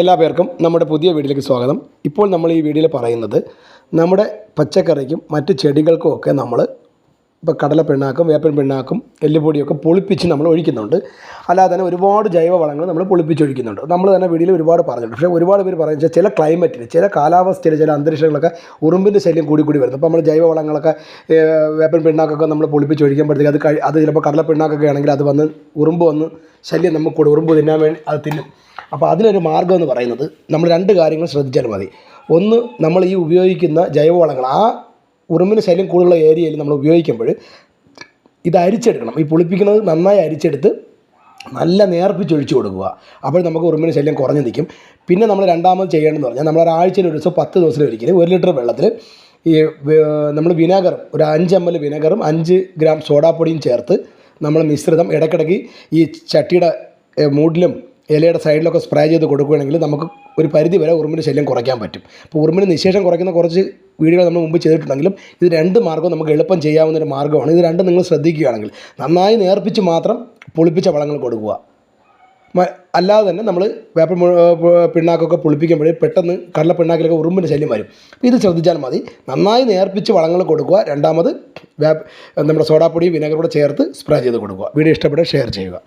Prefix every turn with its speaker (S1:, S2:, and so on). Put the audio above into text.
S1: എല്ലാ പേർക്കും നമ്മുടെ പുതിയ വീഡിയോയിലേക്ക് സ്വാഗതം. ഇപ്പോൾ നമ്മൾ ഈ വീഡിയോയിൽ പറയുന്നത് നമ്മുടെ പച്ചക്കറിക്കും മറ്റ് ചെടികൾക്കും ഒക്കെ നമ്മൾ ഇപ്പോൾ കടല പിണ്ണാക്കും വേപ്പൻ പിണ്ണാക്കും എല്ലുപൊടിയൊക്കെ പൊളിപ്പിച്ച് നമ്മൾ ഒഴിക്കുന്നുണ്ട്. അല്ലാതെ തന്നെ ഒരുപാട് ജൈവവളങ്ങൾ നമ്മൾ പൊളിപ്പിച്ച് ഒഴിക്കുന്നുണ്ട്. നമ്മൾ തന്നെ വീട്ടിൽ ഒരുപാട് പറഞ്ഞിട്ടുണ്ട്. പക്ഷേ ഒരുപാട് പേര് പറയുന്നത് ചില ക്ലൈമറ്റിൽ ചില കാലാവസ്ഥയിൽ ചില അന്തരീക്ഷങ്ങളൊക്കെ ഉറുമ്പിന്റെ ശല്യം കൂടി കൂടി വരുന്നു. അപ്പോൾ നമ്മൾ ജൈവ വളങ്ങളൊക്കെ ഏഹ്, വേപ്പൻ പിണ്ണാക്കൊക്കെ നമ്മൾ പൊളിപ്പിച്ച് ഒഴിക്കുമ്പോഴത്തേക്ക് അത് അത് ചിലപ്പോൾ കടല പിണ്ണാക്കൊക്കെ ആണെങ്കിൽ അത് വന്ന് ഉറുമ്പ് വന്ന് ശല്യം നമുക്ക് കൂടെ. ഉറുമ്പ് തിന്നാൻ വേണ്ടി അത് തിന്നും. അപ്പോൾ അതിനൊരു മാർഗം എന്ന് പറയുന്നത് നമ്മൾ രണ്ട് കാര്യങ്ങൾ ശ്രദ്ധിച്ചാൽ മതി. ഒന്ന് നമ്മൾ ഈ ഉപയോഗിക്കുന്ന ജൈവവളങ്ങൾ ആ ഉറുമ്പിന് ശല്യം കൂടുതലുള്ള ഏരിയയിൽ നമ്മൾ ഉപയോഗിക്കുമ്പോൾ ഇത് അരിച്ചെടുക്കണം. ഈ പുളിപ്പിക്കുന്നത് നന്നായി അരിച്ചെടുത്ത് നല്ല നേർപ്പിച്ചൊഴിച്ചു കൊടുക്കുക. അപ്പോൾ നമുക്ക് ഉറുമ്പിന് ശല്യം കുറഞ്ഞു നിൽക്കും. പിന്നെ നമ്മൾ രണ്ടാമത് ചെയ്യേണ്ടതെന്ന് പറഞ്ഞാൽ നമ്മൾ ഒരാഴ്ചയിൽ ഒരു ദിവസം പത്ത് ദിവസത്തിൽ ഒരിക്കലും ഒരു ലിറ്റർ വെള്ളത്തിൽ ഈ നമ്മൾ വിനാഗർ ഒരു അഞ്ച് എം എൽ വിനാഗറും അഞ്ച് ഗ്രാം സോഡാപ്പൊടിയും ചേർത്ത് നമ്മൾ മിശ്രിതം ഇടയ്ക്കിടയ്ക്ക് ഈ ചട്ടിയുടെ മൂട്ടിലും ഇലയുടെ സൈഡിലൊക്കെ സ്പ്രേ ചെയ്ത് കൊടുക്കുകയാണെങ്കിൽ നമുക്ക് ഒരു പരിധി വരെ ഉറുമ്പിന് ശല്യം കുറയ്ക്കാൻ പറ്റും. അപ്പോൾ ഉറുമ്പിന് നിശേഷം കുറയ്ക്കുന്ന കുറച്ച് വീഡിയോകൾ നമ്മൾ മുമ്പ് ചെയ്തിട്ടുണ്ടെങ്കിലും ഇത് രണ്ട് മാർഗവും നമുക്ക് എളുപ്പം ചെയ്യാവുന്ന ഒരു മാർഗമാണ്. ഇത് രണ്ടും നിങ്ങൾ ശ്രദ്ധിക്കുകയാണെങ്കിൽ നന്നായി നേർപ്പിച്ച് മാത്രം പുളിപ്പിച്ച വളങ്ങൾ കൊടുക്കുക. അല്ലാതെ തന്നെ നമ്മൾ വേപ്പ പിണ്ണാക്കൊക്കെ പുളിപ്പിക്കുമ്പോൾ പെട്ടെന്ന് കടല പിണ്ണാക്കിലൊക്കെ ഉറുമ്പിന്റെ ശല്യം വരും. ഇത് ശ്രദ്ധിച്ചാൽ മതി. നന്നായി നേർപ്പിച്ച് വളങ്ങൾ കൊടുക്കുക. രണ്ടാമത് വേപ്പ് നമ്മുടെ സോഡാപ്പൊടി വിനെഗർ കൂടെ ചേർത്ത് സ്പ്രേ ചെയ്ത് കൊടുക്കുക. വീഡിയോ ഇഷ്ടപ്പെട്ട് ഷെയർ ചെയ്യുക.